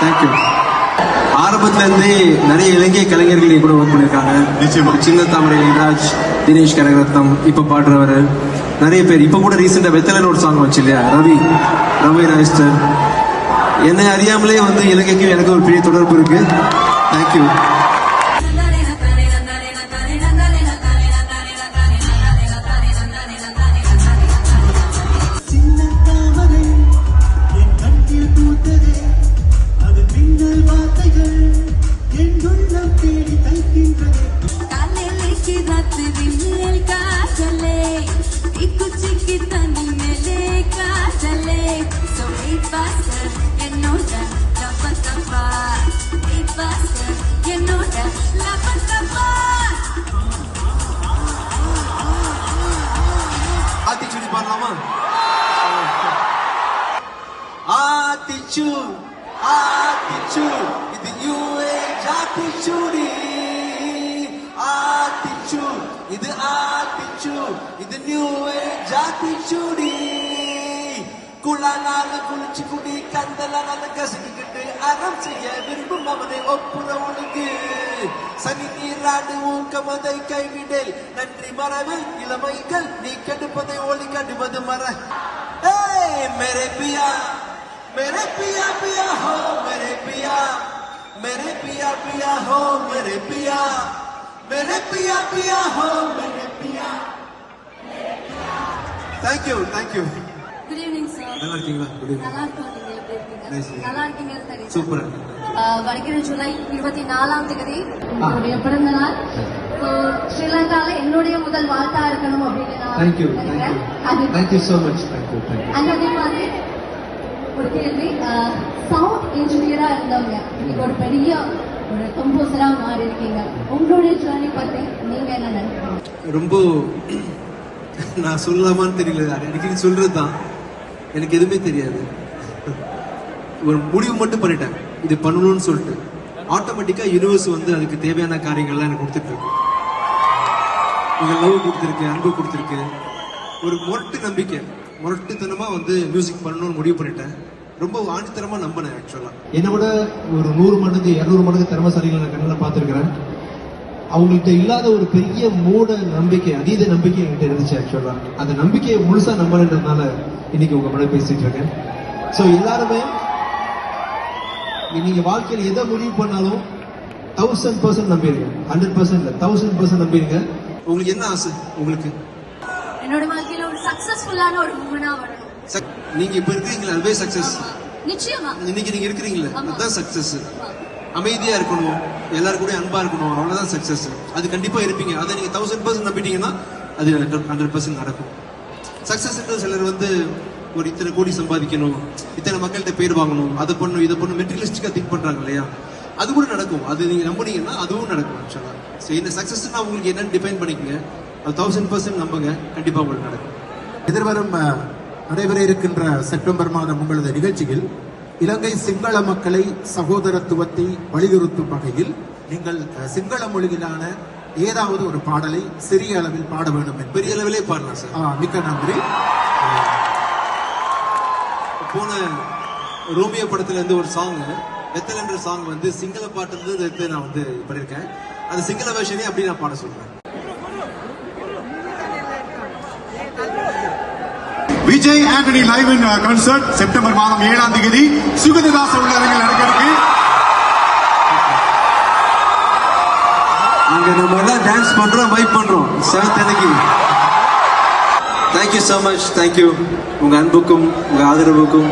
Thank you ஆரம்பத்துல இருந்தே நிறைய இலங்கை கலைஞர்கள் கூட ஒர்க் பண்ணியிருக்காங்க நிச்சயமா. சின்ன தாமரை லிங்கராஜ் தினேஷ் கனகரத்னம் இப்ப பாடுறவர் நிறைய பேர். இப்ப கூட ரீசெண்டா வெத்தலன் ஒரு சாங் வச்சு இல்லையா ரவி ரவி ராஜ்டர் என்னை அறியாமலே வந்து இலங்கைக்கும் எனக்கு ஒரு பெரிய தொடர்பு இருக்கு. தேங்க்யூ காத்து விண்ணில் காதலே தீக்குச்சிக்கு தனி மேலே காதலே. சொல்லி பாச என்னோட தப்ப தப்பா நீ பாச என்னோட லப்ப தப்பா ஆத்திச்சுடி பாடலாமா? ஆத்திச்சு ஆத்திச்சு. இது யூஏ ஜாத்திச்சுடி. ஆட்டிச்சூட் இது ஆட்டிச்சூட் இது நியூ ஏஜ் ஆட்டிச்சூடி குளானால குளிச்சு குடி கந்தலானால கசக்கிக்கிட்டு அறம் செய்ய விரும்பும் அவனை ஒப்புறவனுக்கு சனி நீராடு ஊக்கமதை கைவிடல். நன்றி மறவில் இளமைகள் நீ கடுப்பதை ஒளி கடுவது மற மேரே பியா. மேரே பியா பியா ஹோ மேரே பியா. மேரே பியா பியா ஹோ மேரே பியா. मेरे पिया पिया हो मेरे पिया thank you thank you good evening sir நல்லா இருக்கீங்களா குட் ஈவினிங் நல்லா இருக்கோம் நீங்க எப்படி இருக்கீங்க Nice. நல்லா இருக்கீங்க தெரியும் சூப்பர் ஆஹ் வருகிற ஜூலை இருபத்தி நாலாம் தேதி என்னுடைய பிறந்த நாள் So, ஸ்ரீலங்கால என்னுடைய முதல் வாழ்த்தா இருக்கணும் அப்படின்னு நான் தேங்க் யூ நினைக்கிறேன். தேங்க் யூ அது- thank you so much thank you thank you and அதே மாதிரி ஒரு கேள்வி சவுண்ட் இன்ஜினியரா இருந்தவங்க இன்னைக்கு ஒரு பெரிய ஒரு கம்போசரா மாறி இருக்கீங்க உங்களுடைய ஜேர்னி பத்தி நீங்க என்ன நினைக்கிறீங்க? ரொம்ப நான் சொல்லலாமான்னு தெரியல. அடிக்கடி சொல்கிறது தான் எனக்கு எதுவுமே தெரியாது. ஒரு முடிவு மட்டும் பண்ணிட்டேன். இது பண்ணணும்னு சொல்லிட்டு. ஆட்டோமேட்டிக்காக யூனிவர்ஸ் வந்து அதுக்கு தேவையான காரியங்கள்லாம் எனக்கு கொடுத்துட்ருக்கு இருக்கு. லவ் கொடுத்துருக்கு அன்பு கொடுத்துருக்கு. ஒரு முரட்டு நம்பிக்கை. முரட்டுத்தனமாக வந்து மியூசிக் பண்ணணும்னு முடிவு பண்ணிட்டேன். ரொம்ப ஆணித்தரமா நம்பினேன் ஆக்சுவலா என்னை விட ஒரு நூறு மடங்கு இருநூறு மடங்கு திறமசாலிகளை நான் கண்ணில் பார்த்துருக்கிறேன். அவங்கள்ட்ட இல்லாத ஒரு பெரிய மூட நம்பிக்கை அதீத நம்பிக்கை என்கிட்ட இருந்துச்சு ஆக்சுவலா அந்த நம்பிக்கையை முழுசா நம்பணுன்றதுனால இன்னைக்கு உங்க முன்னாடி பேசிட்டு இருக்கேன். ஸோ எல்லாருமே நீங்க வாழ்க்கையில் எதை முடிவு பண்ணாலும் தௌசண்ட் பர்சன்ட் நம்பிடுங்க. ஹண்ட்ரட் பர்சன்ட் இல்லை தௌசண்ட் பர்சன்ட் நம்பிடுங்க. உங்களுக்கு என்ன ஆசை? உங்களுக்கு? என்னோட வாழ்க்கையில ஒரு சக்சஸ்ஃபுல்லான ஒரு வரணும் சக்- நீங்க இப்ப இருக்கீங்களா அதுவே சக்சஸ் நிச்சயமா. இன்னைக்கு நீங்க இருக்கிறீங்களே. அதுதான் சக்சஸ் அமைதியா இருக்கணும். எல்லாரும் கூட அன்பா இருக்கணும். அவ்வளவுதான் சக்சஸ் அது கண்டிப்பா இருப்பீங்க. அதை நீங்க தௌசண்ட் பர்சன்ட் நம்பிட்டீங்கன்னா அது ஹண்ட்ரட் பர்சன்ட் நடக்கும். சக்சஸ் சிலர் வந்து ஒரு இத்தனை கோடி சம்பாதிக்கணும். இத்தனை மக்கள்கிட்ட பேர் வாங்கணும். அதை பண்ணும் இதை பண்ணும் மெட்டீரியலிஸ்டிக்கா திங்க் பண்றாங்க இல்லையா? அது கூட நடக்கும். அது நீங்க நம்புனீங்கன்னா அதுவும் நடக்கும் ஆக்சுவலா ஸோ இந்த சக்சஸ்னா உங்களுக்கு என்னன்னு டிஃபைன் பண்ணிக்கங்க. அது தௌசண்ட் பர்சன்ட் நம்புங்க. கண்டிப்பா உங்களுக்கு நடக்கும். எதிர்வரும் நடைபெற இருக்கின்ற செப்டம்பர் மாதம் உங்களது நிகழ்ச்சியில் இலங்கை சிங்கள மக்களை சகோதரத்துவத்தை வலியுறுத்தும் வகையில் நீங்கள் சிங்கள மொழியிலான ஏதாவது ஒரு பாடலை சிறிய அளவில் பாட வேண்டும் பெரிய அளவிலே பாடலாம் சார். மிக்க நன்றி. போன ரோமியோ படத்துல இருந்து ஒரு சாங் வெத்தலன்ற சாங் வந்து சிங்கள பாட்டு இருந்து நான் வந்து பண்ணிருக்கேன் அந்த சிங்கள வேர்ஷனே அப்படி நான் பாட சொல்றேன். Vijay Antony live in concert September மாதம் ஏழாம் தேதி. சுகததாச உள்ளரங்கில் நடக்கிறது அங்க நம்ம எல்லாம் டான்ஸ் பண்றோம் வைப் பண்றோம். செவன்த் அன்னைக்கு. தேங்க்யூ ஸோ மச் தேங்க்யூ உங்க அன்புக்கும் உங்க ஆதரவுக்கும்.